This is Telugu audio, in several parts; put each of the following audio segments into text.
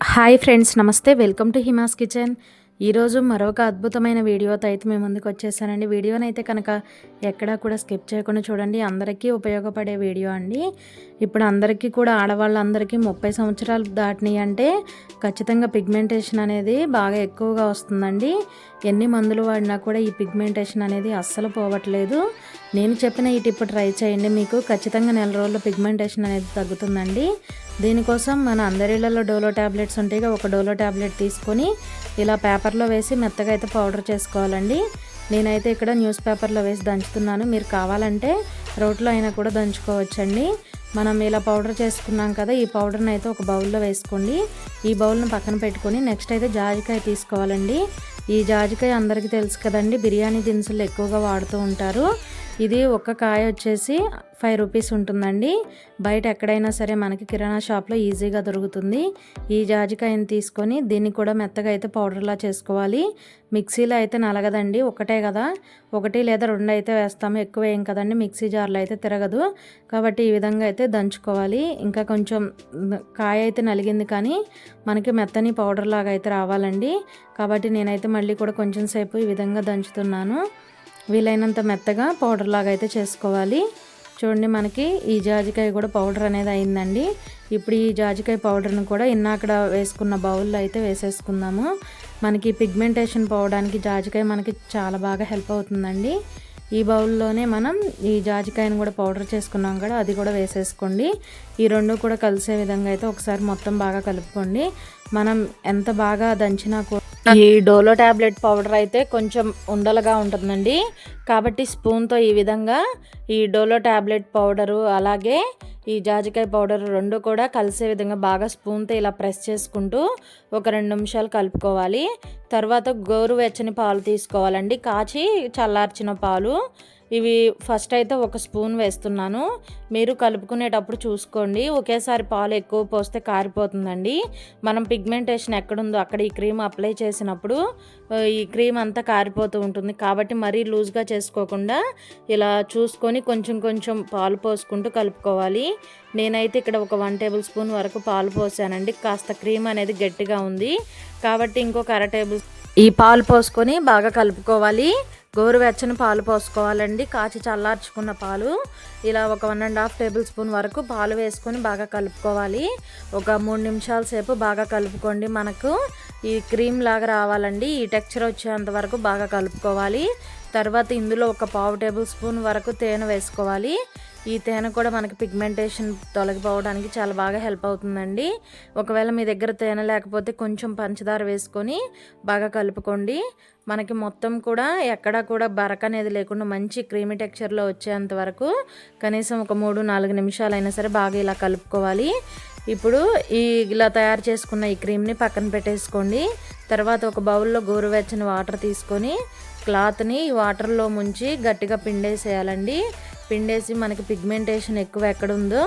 హాయ్ ఫ్రెండ్స్ నమస్తే. Welcome to Hima's kitchen. ఈరోజు మరొక అద్భుతమైన వీడియోతో అయితే మేము ముందుకు వచ్చేసానండి. వీడియోని అయితే కనుక ఎక్కడా కూడా స్కిప్ చేయకుండా చూడండి. అందరికీ ఉపయోగపడే వీడియో అండి. ఇప్పుడు అందరికీ కూడా ఆడవాళ్ళందరికీ ముప్పై సంవత్సరాలు దాటినాయి అంటే ఖచ్చితంగా పిగ్మెంటేషన్ అనేది బాగా ఎక్కువగా వస్తుందండి. ఎన్ని మందులు వాడినా కూడా ఈ పిగ్మెంటేషన్ అనేది అస్సలు పోవట్లేదు. నేను చెప్పిన ఈ టిప్ ట్రై చేయండి మీకు. ఖచ్చితంగా నెల రోజుల్లో పిగ్మెంటేషన్ అనేది తగ్గుతుందండి. దీనికోసం మన అందరిళ్ళలో డోలో ట్యాబ్లెట్స్ ఉంటాయిగా ఒక డోలో ట్యాబ్లెట్ తీసుకొని ఇలా పేపర్లో వేసి మెత్తగా అయితే పౌడర్ చేసుకోవాలండి. నేనైతే ఇక్కడ న్యూస్ పేపర్లో వేసి దంచుతున్నాను. మీరు కావాలంటే రోట్లో అయినా కూడా దంచుకోవచ్చండి. మనం ఇలా పౌడర్ చేసుకున్నాం కదా ఈ పౌడర్ని అయితే ఒక బౌల్లో వేసుకోండి. ఈ బౌల్ని పక్కన పెట్టుకొని నెక్స్ట్ అయితే జాజికాయ తీసుకోవాలండి. ఈ జాజికాయ అందరికీ తెలుసు కదండి బిర్యానీ దినుసులు ఎక్కువగా వాడుతూ ఉంటారు. ఇది ఒక కాయ వచ్చేసి ఫైవ్ రూపీస్ ఉంటుందండి. బయట ఎక్కడైనా సరే మనకి కిరాణా షాప్లో ఈజీగా దొరుకుతుంది. ఈ జాజికాయని తీసుకొని దీన్ని కూడా మెత్తగా అయితే పౌడర్లా చేసుకోవాలి. మిక్సీలో అయితే నలగదండి ఒకటే కదా. ఒకటి లేదా రెండు అయితే వేస్తాము ఎక్కువ ఏం కదండి మిక్సీ జార్లో అయితే తిరగదు. కాబట్టి ఈ విధంగా అయితే దంచుకోవాలి. ఇంకా కొంచెం కాయ అయితే నలిగింది కానీ మనకి మెత్తని పౌడర్ లాగా అయితే రావాలండి. కాబట్టి నేనైతే మళ్ళీ కూడా కొంచెం సేపు ఈ విధంగా దంచుతున్నాను. వీలైనంత మెత్తగా పౌడర్ లాగా అయితే చేసుకోవాలి. చూడండి మనకి ఈ జాజికాయ కూడా పౌడర్ అనేది అయిందండి. ఇప్పుడు ఈ జాజికాయ పౌడర్ని కూడా ఇన్నాకడ వేసుకున్న బౌల్లో అయితే వేసేసుకుందాము. మనకి పిగ్మెంటేషన్ పోవడానికి జాజికాయ మనకి చాలా బాగా హెల్ప్ అవుతుందండి. ఈ బౌల్లోనే మనం ఈ జాజికాయను కూడా పౌడర్ చేసుకున్నాం కదా అది కూడా వేసేసుకోండి. ఈ రెండు కూడా కలిసే విధంగా అయితే ఒకసారి మొత్తం బాగా కలుపుకోండి. మనం ఎంత బాగా దంచినా కూడా ఈ డోలో ట్యాబ్లెట్ పౌడర్ అయితే కొంచెం ఉండలుగా ఉంటుందండి. కాబట్టి స్పూన్తో ఈ విధంగా ఈ డోలో ట్యాబ్లెట్ పౌడరు అలాగే ఈ జాజికాయ పౌడర్ రెండు కూడా కలిసే విధంగా బాగా స్పూన్తో ఇలా ప్రెస్ చేసుకుంటూ ఒక రెండు నిమిషాలు కలుపుకోవాలి. తర్వాత గోరువెచ్చని పాలు తీసుకోవాలండి. కాచి చల్లార్చిన పాలు ఇవి ఫస్ట్ అయితే ఒక స్పూన్ వేస్తున్నాను. మీరు కలుపుకునేటప్పుడు చూసుకోండి. ఒకేసారి పాలు ఎక్కువ పోస్తే కారిపోతుందండి. మనం పిగ్మెంటేషన్ ఎక్కడుందో అక్కడ ఈ క్రీమ్ అప్లై చేసినప్పుడు ఈ క్రీమ్ అంతా కారిపోతూ ఉంటుంది. కాబట్టి మరీ లూజ్గా చేసుకోకుండా ఇలా చూసుకొని కొంచెం కొంచెం పాలు పోసుకుంటూ కలుపుకోవాలి. నేనైతే ఇక్కడ ఒక వన్ టేబుల్ స్పూన్ వరకు పాలు పోసానండి. కాస్త క్రీమ్ అనేది గట్టిగా ఉంది. కాబట్టి ఇంకొక అర టేబుల్ ఈ పాలు పోసుకొని బాగా కలుపుకోవాలి. గోరువెచ్చని పాలు పోసుకోవాలండి. కాచి చల్లార్చుకున్న పాలు. ఇలా ఒక one and half tablespoon వరకు పాలు వేసుకొని బాగా కలుపుకోవాలి. ఒక మూడు నిమిషాల సేపు బాగా కలుపుకోండి. మనకు ఈ క్రీమ్ లాగా రావాలండి. ఈ టెక్చర్ వచ్చేంత వరకు బాగా కలుపుకోవాలి. తర్వాత ఇందులో ఒక పావు టేబుల్ స్పూన్ వరకు తేనె వేసుకోవాలి. ఈ తేనె కూడా మనకి పిగ్మెంటేషన్ తొలగిపోవడానికి చాలా బాగా హెల్ప్ అవుతుందండి. ఒకవేళ మీ దగ్గర తేనె లేకపోతే కొంచెం పంచదార వేసుకొని బాగా కలుపుకోండి. మనకి మొత్తం కూడా ఎక్కడా కూడా బరక అనేది లేకుండా మంచి క్రీమీ టెక్చర్లో వచ్చేంత వరకు కనీసం ఒక మూడు నాలుగు నిమిషాలైనా సరే బాగా ఇలా కలుపుకోవాలి. ఇప్పుడు ఈ ఇలా తయారు చేసుకున్న ఈ క్రీమ్ని పక్కన పెట్టేసుకోండి. తర్వాత ఒక బౌల్లో గోరువెచ్చని వాటర్ తీసుకొని క్లాత్ని ఈ వాటర్లో ముంచి గట్టిగా పిండేసేయాలండి. పిండేసి మనకి పిగ్మెంటేషన్ ఎక్కువ ఎక్కడ ఉందో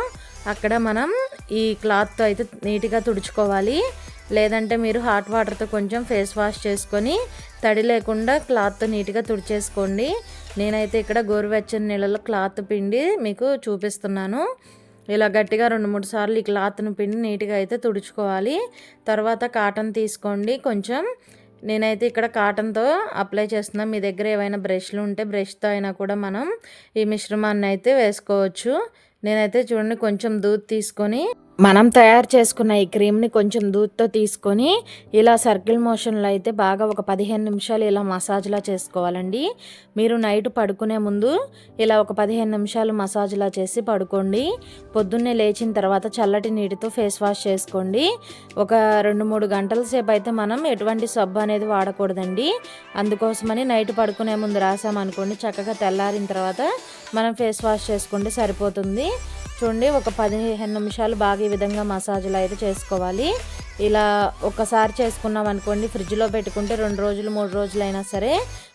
అక్కడ మనం ఈ క్లాత్తో అయితే నీట్గా తుడుచుకోవాలి. లేదంటే మీరు హాట్ వాటర్తో కొంచెం ఫేస్ వాష్ చేసుకొని తడి లేకుండా క్లాత్తో నీట్గా తుడిచేసుకోండి. నేనైతే ఇక్కడ గోరువెచ్చని నీళ్ళలో క్లాత్ పిండి మీకు చూపిస్తున్నాను. ఇలా గట్టిగా రెండు మూడు సార్లు ఈ క్లాత్ను పిండి నీట్గా అయితే తుడుచుకోవాలి. తర్వాత కాటన్ తీసుకోండి. కొంచెం నేనైతే ఇక్కడ కాటన్తో అప్లై చేస్తున్నాను మీ దగ్గర ఏవైనా బ్రష్లు ఉంటే బ్రష్తో అయినా కూడా మనం ఈ మిశ్రమాన్ని అయితే వేసుకోవచ్చు. నేనైతే చూడండి కొంచెం దూద్ తీసుకొని మనం తయారు చేసుకున్న ఈ క్రీమ్ని కొంచెం దూత్తో తీసుకొని ఇలా సర్కిల్ మోషన్లో అయితే బాగా ఒక పదిహేను నిమిషాలు ఇలా మసాజ్లా చేసుకోవాలండి. మీరు నైట్ పడుకునే ముందు ఇలా ఒక పదిహేను నిమిషాలు మసాజ్లా చేసి పడుకోండి. పొద్దున్నే లేచిన తర్వాత చల్లటి నీటితో ఫేస్ వాష్ చేసుకోండి. ఒక రెండు మూడు గంటల సేపు అయితే మనం ఎటువంటి సబ్బు అనేది వాడకూడదండి. అందుకోసమని నైట్ పడుకునే ముందు రాసామనుకోండి చక్కగా తెల్లారిన తర్వాత మనం ఫేస్ వాష్ చేసుకుంటే సరిపోతుంది. చూడండి ఒక పదిహేను నిమిషాలు బాగా ఈ విధంగా మసాజ్లు అయితే చేసుకోవాలి. ఇలా ఒకసారి చేసుకున్నాం అనుకోండి ఫ్రిడ్జ్లో పెట్టుకుంటే రెండు రోజులు మూడు రోజులు అయినా సరే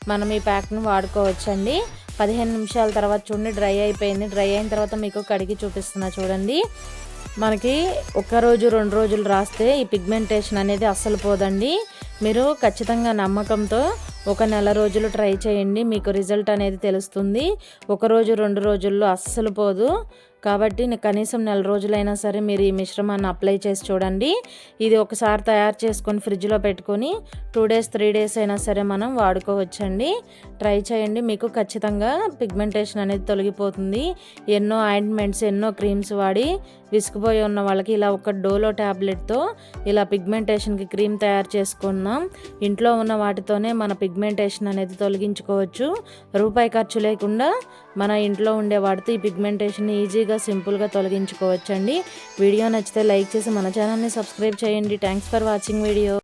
మనం ఈ ప్యాక్ను వాడుకోవచ్చండి. పదిహేను నిమిషాల తర్వాత చూడండి డ్రై అయిపోయింది. డ్రై అయిన తర్వాత మీకు కడిగి చూపిస్తున్నా చూడండి. మనకి ఒక రోజు రెండు రోజులు రాస్తే ఈ పిగ్మెంటేషన్ అనేది అస్సలు పోదండి. మీరు ఖచ్చితంగా నమ్మకంతో ఒక నెల రోజులు ట్రై చేయండి. మీకు రిజల్ట్ అనేది తెలుస్తుంది. ఒక రోజు రెండు రోజుల్లో అస్సలు పోదు. కాబట్టి కనీసం నెల రోజులైనా సరే మీరు ఈ మిశ్రమాన్ని అప్లై చేసి చూడండి. ఇది ఒకసారి తయారు చేసుకొని ఫ్రిడ్జ్లో పెట్టుకొని టూ డేస్ త్రీ డేస్ అయినా సరే మనం వాడుకోవచ్చండి. ట్రై చేయండి. మీకు ఖచ్చితంగా పిగ్మెంటేషన్ అనేది తొలగిపోతుంది. ఎన్నో ఆయింట్మెంట్స్ ఎన్నో క్రీమ్స్ వాడి విసుకుపోయి ఉన్న వాళ్ళకి ఇలా ఒక డోలో ట్యాబ్లెట్తో ఇలా పిగ్మెంటేషన్కి క్రీమ్ తయారు చేసుకున్నాం ఇంట్లో ఉన్న వాటితోనే మన పిగ్మెంటేషన్ అనేది తొలగించుకోవచ్చు. రూపాయి ఖర్చు లేకుండా మన ఇంట్లో ఉండే వాటితో ఈ పిగ్మెంటేషన్ ఈజీగా సింపుల్గా తొలగించుకోవచ్చండి. వీడియో నచ్చితే లైక్ చేసి మన ఛానల్ని సబ్స్క్రైబ్ చేయండి. Thanks for watching video.